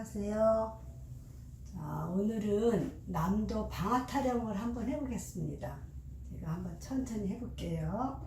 안녕하세요. 자, 오늘은 남도 방아 타령을 한번 해보겠습니다. 제가 한번 천천히 해볼게요.